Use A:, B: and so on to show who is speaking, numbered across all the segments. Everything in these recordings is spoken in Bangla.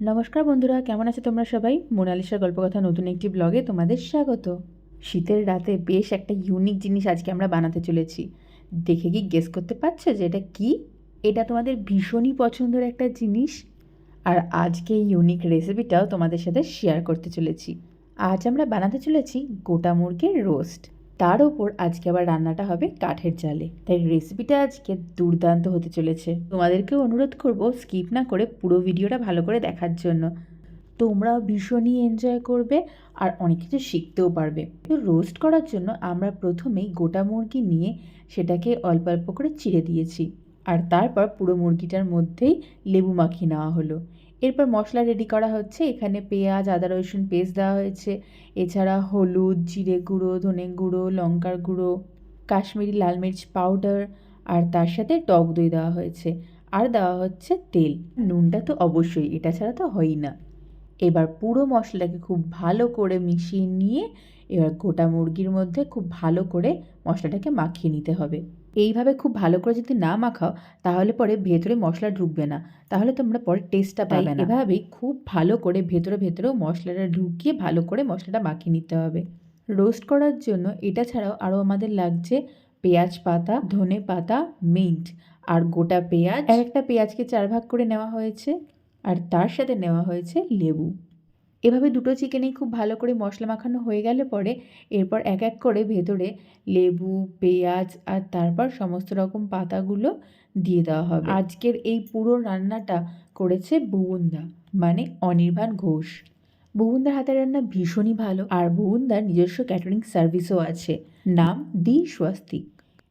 A: নমস্কার বন্ধুরা, কেমন আছো তোমরা সবাই? মোনালিসার গল্পকথা নতুন একটি ব্লগে তোমাদের স্বাগত। শীতের রাতে বেশ একটা ইউনিক জিনিস আজকে আমরা বানাতে চলেছি। দেখে কি গেস করতে পারছ যে এটা কি? এটা তোমাদের ভীষণই পছন্দের একটা জিনিস। আর আজকে এই ইউনিক রেসিপিটাও তোমাদের সাথে শেয়ার করতে চলেছি। আজ আমরা বানাতে চলেছি গোটা মুরগির রোস্ট তার ওপর আজকে আবার রান্নাটা হবে কাঠের জালে তাই রেসিপিটা আজকে দুর্দান্ত হতে চলেছে। তোমাদেরকেও অনুরোধ করব স্কিপ না করে পুরো ভিডিওটা ভালো করে দেখার জন্য। তোমরাও ভীষণই এনজয় করবে আর অনেক কিছু শিখতেও পারবে। তো রোস্ট করার জন্য আমরা প্রথমেই গোটা মুরগি নিয়ে সেটাকে অল্প অল্প করে চিড়ে দিয়েছি। আর তারপর পুরো মুরগিটার মধ্যেই লেবু মাখিয়ে নেওয়া হলো। এরপর মশলা রেডি করা হচ্ছে। এখানে পেঁয়াজ, আদা, রসুন পেস্ট দেওয়া হয়েছে। এছাড়া হলুদ, জিরে গুঁড়ো, ধনে গুঁড়ো, লঙ্কার গুঁড়ো, কাশ্মীরি লাল মির্চ পাউডার আর তার সাথে টক দই দেওয়া হয়েছে। আর দেওয়া হচ্ছে তেল। নুনটা তো অবশ্যই, এটা ছাড়া তো হয়ই না। এবার পুরো মশলাটাকে খুব ভালো করে মিশিয়ে নিয়ে এবার গোটা মুরগির মধ্যে খুব ভালো করে মশলাটাকে মাখিয়ে নিতে হবে। এইভাবে খুব ভালো করে যদি না মাখাও তাহলে পরে ভেতরে মশলা ঢুকবে না। তাহলে তোমরা পরে টেস্টটা পাবে না। এভাবেই খুব ভালো করে ভেতরে ভেতরেও মশলাটা ঢুকিয়ে ভালো করে মশলাটা মাখিয়ে নিতে হবে। রোস্ট করার জন্য এটা ছাড়াও আরও আমাদের লাগছে পেঁয়াজ পাতা ধনে পাতা মিন্ট আর গোটা পেঁয়াজ। এক একটা পেঁয়াজকে চার ভাগ করে নেওয়া হয়েছে। আর তার সাথে নেওয়া হয়েছে লেবু। এভাবে দুটো চিকেনেই খুব ভালো করে মশলা মাখানো হয়ে গেলে পরে এরপর এক এক করে ভেতরে লেবু, পেঁয়াজ আর তারপর সমস্ত রকম পাতাগুলো দিয়ে দেওয়া হবে। আজকের এই পুরো রান্নাটা করেছে বুবুন্দা মানে অনির্বাণ ঘোষ। বুবুন্দার হাতের রান্না ভীষণই ভালো আর বুবুন্দার নিজস্ব ক্যাটারিং সার্ভিসও আছে, নাম the Swastik.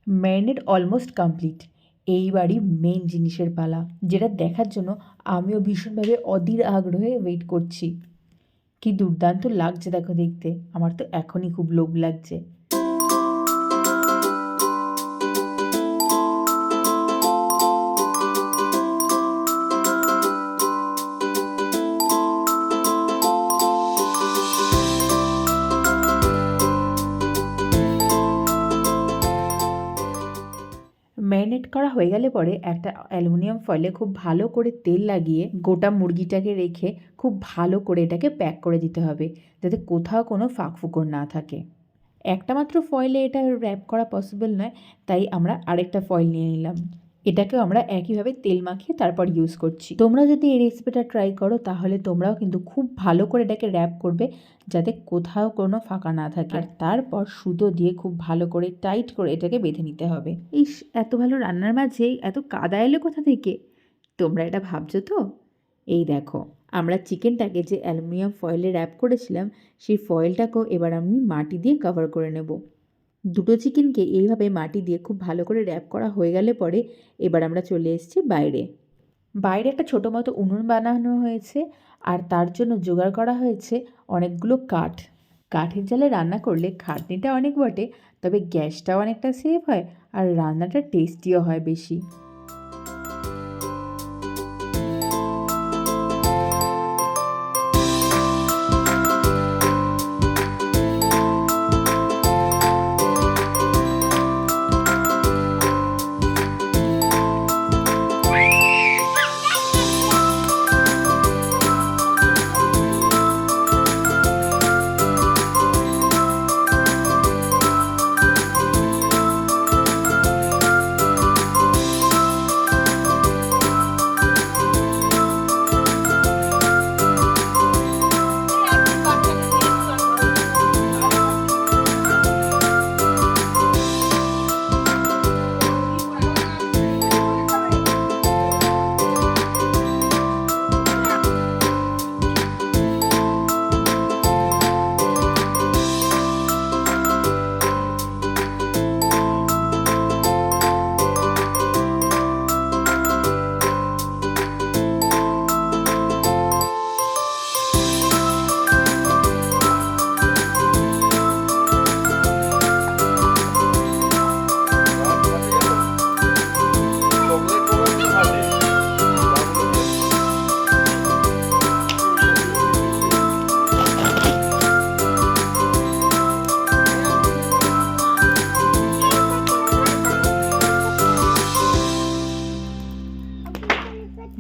A: Marinate almost complete এইবারই মেন জিনিসের পালা, যেটা দেখার জন্য আমিও ভীষণভাবে অধীর আগ্রহে ওয়েট করছি। কি দুর্দান্ত লাগছে দেখো দেখতে। আমার তো এখনই খুব লোভ লাগছে। করা পরে একটা অ্যালুমিনিয়াম ফয়েলে খুব ভালো করে তেল লাগিয়ে গোটা মুরগিটাকে রেখে খুব ভালো করে এটাকে প্যাক করে দিতে হবে, যাতে কোথাও কোনো ফাঁক ফুকর না থাকে। একটা মাত্র ফয়েলে এটা র্যাপ করা পসিবল নয়, তাই আমরা আরেকটা ফয়েল নিয়ে নিলাম। এটাকেও আমরা একইভাবে তেল মাখিয়ে তারপর ইউজ করছি। তোমরা যদি এই রেসিপিটা ট্রাই করো, তাহলে তোমরাও কিন্তু খুব ভালো করে এটাকে র্যাপ করবে, যাতে কোথাও কোনো ফাঁকা না থাকে। আর তারপর সুতো দিয়ে খুব ভালো করে টাইট করে এটাকে বেঁধে নিতে হবে। ইস, এত ভালো রান্নার মাঝে এত কাদা এলো কোথা থেকে? তোমরা এটা ভাবছ তো? এই দেখো, আমরা চিকেনটাকে যে অ্যালুমিনিয়াম ফয়েলে র্যাপ করেছিলাম, সেই ফয়েলটাকেও এবার আমি মাটি দিয়ে কভার করে নেব। দুটো চিকেনকে এইভাবে মাটি দিয়ে খুব ভালো করে র্যাপ করা হয়ে গেলে পরে এবার আমরা চলে এসেছি বাইরে। বাইরে একটা ছোটো মতো উনুন বানানো হয়েছে আর তার জন্য জোগাড় করা হয়েছে অনেকগুলো কাঠ। কাঠের জালে রান্না করলে খাটনিটা অনেক বটে, তবে গ্যাসটাও অনেকটা সেভ হয় আর রান্নাটা টেস্টিও হয় বেশি।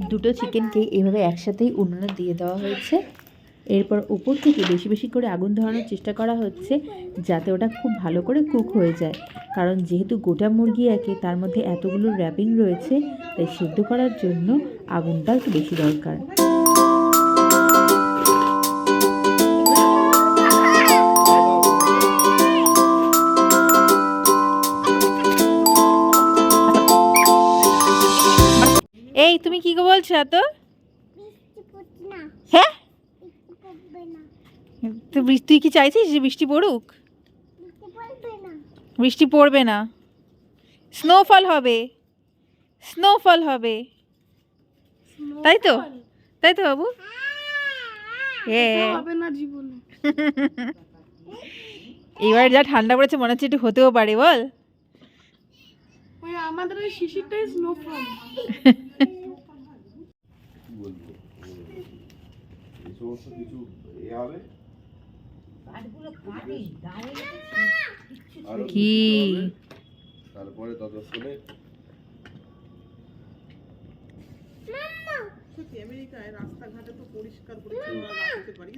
A: দুটো চিকেনকে এভাবে একসাথেই উনুনে দিয়ে দেওয়া হয়েছে। এরপর উপর থেকে বেশি বেশি করে আগুন ধরানোর চেষ্টা করা হচ্ছে, যাতে ওটা খুব ভালো করে কুক হয়ে যায়। কারণ যেহেতু গোটা মুরগি একে, তার মধ্যে এতগুলো র্যাপিং রয়েছে, তাই সিদ্ধ করার জন্য আগুনটা একটু বেশি দরকার। কি গো বলছো এত? হ্যাঁ?
B: বৃষ্টি পড়বে না।
A: তো বৃষ্টি তুই কি চাইছিস যে বৃষ্টি পড়ুক?
B: বৃষ্টি পড়বে না।
A: বৃষ্টি পড়বে না। স্নোফল হবে। স্নোফল হবে। তাই তো? তাই তো বাবু? হ্যাঁ।
B: হবে না জীবনে।
A: এবার যা ঠান্ডা পড়েছে মনে হচ্ছে একটু হতেও পারে বল।
B: আমাদের শিশিরটাই স্নোফল
C: কিছু এ হবে।
A: কি?
C: তারপরে ততক্ষণে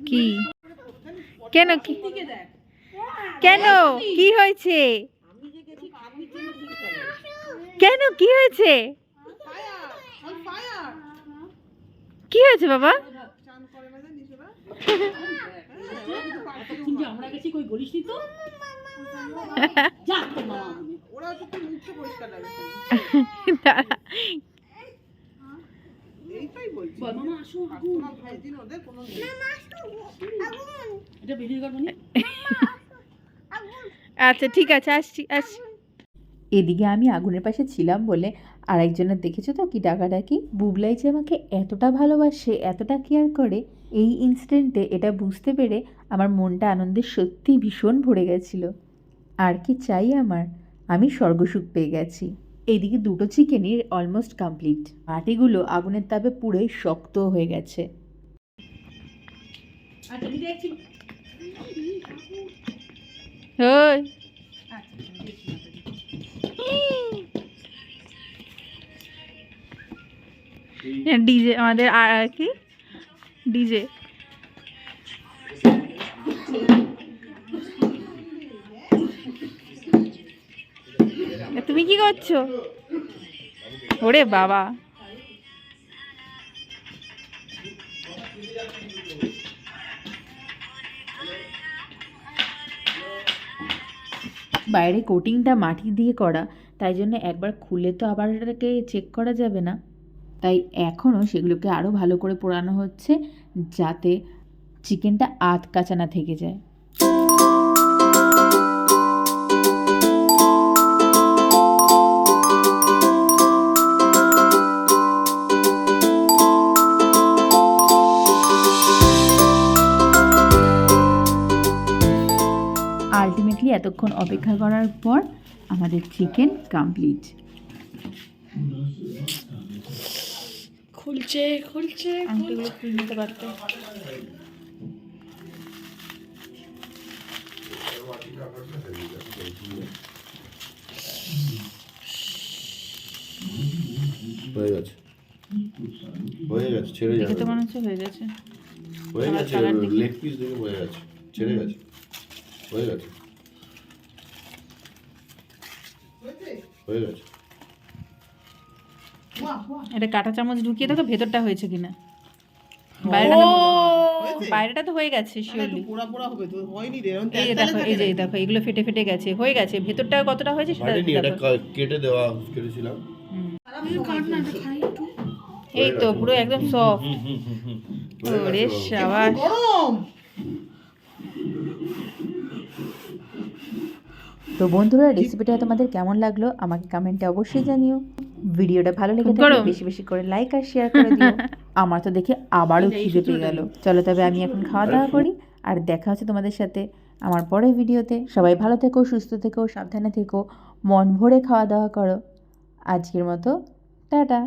A: কি? কেন কি? কেন? কি হয়েছে? কেন? কি হয়েছে? কি হয়েছে বাবা? আচ্ছা ঠিক আছে আসছি আসছি। এদিকে আমি আগুনের পাশে ছিলাম বলে আরেকজনের দেখেছ তো কি ডাকাডাকি? বুবলাই যে আমাকে এতটা ভালোবাসে এতটা কেয়ার করে এই ইনস্ট্যান্টে এটা বুঝতে পেরে আমার মনটা আনন্দে সত্যি ভীষণ ভরে গেছিল। আর কি চাই আমার? আমি স্বর্গসুখ পেয়ে গেছি। এইদিকে দুটো চিকেনই অলমোস্ট কমপ্লিট মাটিগুলো আগুনের তাপে পুরো শক্ত হয়ে গেছে। ওই ডিজে আমাদের আর কি? ডিজে। তুমি কি করছ? ওরে বাবা। বাইরে কোটিংটা মাটি দিয়ে করা, তাই জন্য একবার খুলে তো আবার এটাকে চেক করা যাবে না। তাই এখনও সেগুলোকে আরও ভালো করে পোড়ানো হচ্ছে যাতে চিকেনটা আধ কাঁচা না থেকে যায়। আলটিমেটলি এতক্ষণ অপেক্ষা করার পর আমাদের চিকেন কমপ্লিট
B: খুলছে খুলছে
A: আংটিগুলো খুলে নিতে পারতে।
C: হয়ে গেছে। হয়ে গেছে ছেড়ে
A: দেখে তো মনে হচ্ছে হয়ে গেছে।
C: হয়ে গেছে লেগ পিস দেখে হয়ে গেছে ছেড়ে গেছে। হয়ে গেছে হয়ে গেছে
A: এটা কাঁটা চামচ ঢুকিয়ে দেখো ভেতরটা হয়েছে কিনা। বাইরেটা তো- হয়ে গেছে শিওরলি
D: পোড়া পোড়া হবে তো হয়নি রে।
A: এই যে দেখো এই যে দেখো এগুলো ফেটে ফেটে গেছে হয়ে গেছে। ভেতরটা কতটা হয়েছে সেটা দেখো।
C: কেটে দেওয়া কেটেছিলাম।
A: এই তো পুরো একদম সফট
C: হুম হুম হুম হুম।
A: ওরে
D: গরম।
A: তো বন্ধুরা রেসিপিটা তোমাদের কেমন লাগল আমাকে কমেন্টে অবশ্যই জানিও। ভিডিওটা ভালো লেগে থাকলে বেশি বেশি করে লাইক আর শেয়ার করে দিও। আমার তো দেখে আবারও খিদে পেয়ে গেল। চলো তবে আমি এখন খাওয়া দাওয়া করি আর দেখা হচ্ছে তোমাদের সাথে আমার পরের ভিডিওতে। সবাই ভালো থেকো সুস্থ থেকো সাবধানে থেকো মন ভরে খাওয়া দাওয়া করো। আজকের মতো টাটা।